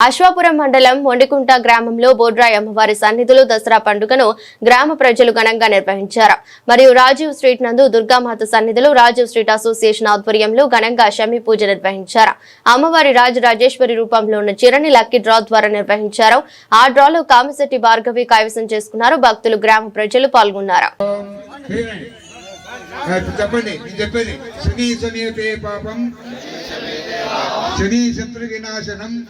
అశ్వాపురం మండలం మొండికుంట గ్రామంలో బోడ్రాయ్ అమ్మవారి సన్నిధిలో దసరా పండుగను గ్రామ ప్రజలు ఘనంగా నిర్వహించారు. మరియు రాజీవ్ స్ట్రీట్ నందు దుర్గామాత సన్నిధిలో రాజీవ్ స్ట్రీట్ అసోసియేషన్ ఆధ్వర్యంలో ఘనంగా షమి పూజ నిర్వహించారు. అమ్మవారి రాజరాజేశ్వరి రూపంలో ఉన్న చిరణి లక్కీ డ్రా ద్వారా నిర్వహించారు. ఆ డ్రాలో కామిశెట్టి భార్గవి కైవసం చేసుకున్నారు. భక్తులు గ్రామ ప్రజలు పాల్గొన్నారు. చెప్పండి చెప్పండి. శని పాపం. శని శత్రు వినాశనం.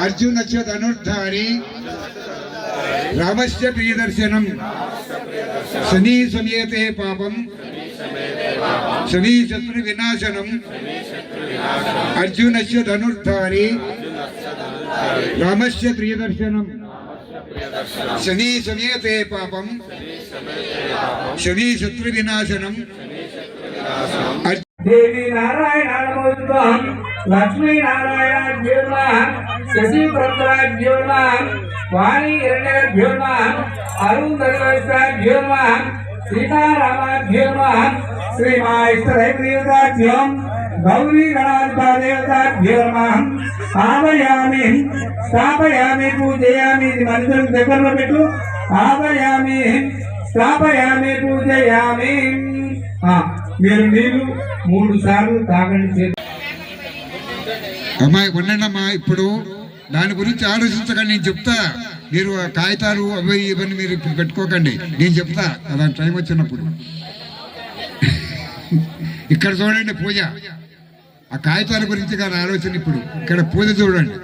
అర్జున ధనుర్ధారి. రామస్య ప్రియదర్శనం. శని సమేతే పాపం. శని శత్రు వినాశనం. అర్జున ధనుర్ధారి. రామస్య ప్రియదర్శనం. శని సమేతే పాపం. శని శత్రు వినాశనం. దేవి నారాయణ నమోస్తుతం లక్ష్మీ నారాయణాభ్యో నమః శశి పుత్రాభ్యో నమః వాణి హిరణ్యభ్యో నమః అరుంధతిభ్యో శ్రీ సీతారామాభ్యో నమః శ్రీమాయిష్టరైదేవతాభ్యోం గౌరీ గణాధిపదేవతాభ్యో నమః ఆవయామి స్థాపయామి పూజయామి ఇది మందిరం దగ్గరలో పెట్టు ఆవయామి స్థాపయామి పూజయామి. మీరు నీళ్ళు మూడు సార్లు తాగండి అమ్మాయి ఉండండమ్మా ఇప్పుడు దాని గురించి ఆలోచించకండి నేను చెప్తా. మీరు కాగితాలు అవి ఇవన్నీ మీరు ఇప్పుడు పెట్టుకోకండి. నేను చెప్తా. అలా టైం వచ్చినప్పుడు. ఇక్కడ చూడండి పూజ. ఆ కాగితాల గురించి కానీ ఆలోచన ఇప్పుడు. ఇక్కడ పూజ చూడండి.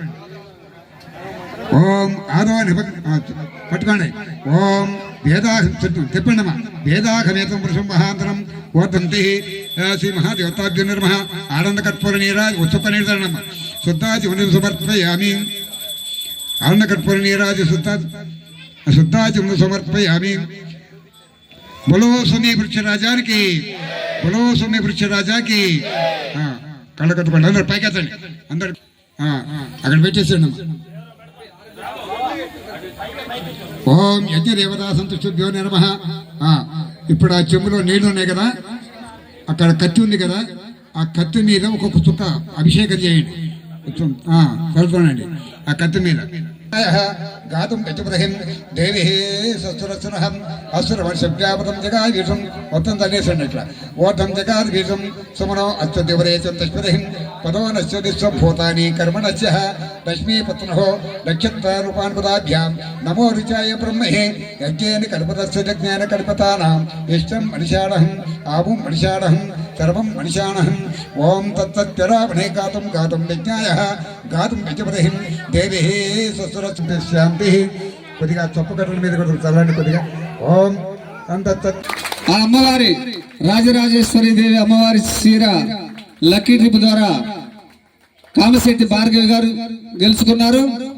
ఓం ఆదో పట్టుకోండి. ఓం వేదాహం చుట్టూ చెప్పండమ్మా. వేదాహమేతం పురుషం మహాంతరం ఓర్ధంతి శ్రీ మహాదేవతాభ్యో నిర్మహ ఆనంద కర్పూర నీరాజ్ ఉత్సవ నిర్ధారణమ్మ శుద్ధాచి ఉని సమర్పయామి ఆనంద కర్పూర నీరాజ్ శుద్ధా శుద్ధాది ఉని సమర్పయామి బులో వృక్ష రాజానికి బులో వృక్ష రాజాకి కళ్ళ కట్టుకోండి అందరు పైకి అందరు అక్కడ పెట్టేసేయండి అమ్మా ఓం యజ్ఞ సంతుష్టుభ్యో నమ ఇప్పుడు ఆ చెంబులో నీళ్ళు ఉన్నాయి కదా? అక్కడ కత్తి ఉంది కదా? ఆ కత్తి మీద ఒక్కొక్క చుక్క అభిషేకం చేయండి. కొంచెం, ఆ కత్తి మీద. గాతుం గజపదహిం దేవి సస్తురసురహం అసుర వర్షవ్యాపదం జగాదీశం మొత్తం తనేసండి ఇట్లా ఓటం జగాదీశం సుమనో అస్త దేవరేచం తస్పదహిం పదో కర్మణస్య లక్ష్మీపత్నో నక్షత్రరూపాన్పదాభ్యాం నమో రుచాయ బ్రహ్మహే యజ్ఞేన కల్పతస్య యజ్ఞేన కల్పతానాం ఇష్టం మనిషాడహం ఆవుం మనిషాడహం సర్వం మనిషాణం ఓం తత్తరావణే గాతం గాతం యజ్ఞాయ గాతం యజపదహిం దేవి స్వస్వరశాంతి కొద్దిగా చొప్పకట్టల మీద కూడా చల్లండి కొద్దిగా। ఓం ఆ అమ్మవారి రాజరాజేశ్వరి దేవి అమ్మవారి చీర లక్కీ ట్రిప్ ద్వారా కామశెట్టి భార్గవి గారు గెలుచుకున్నారు.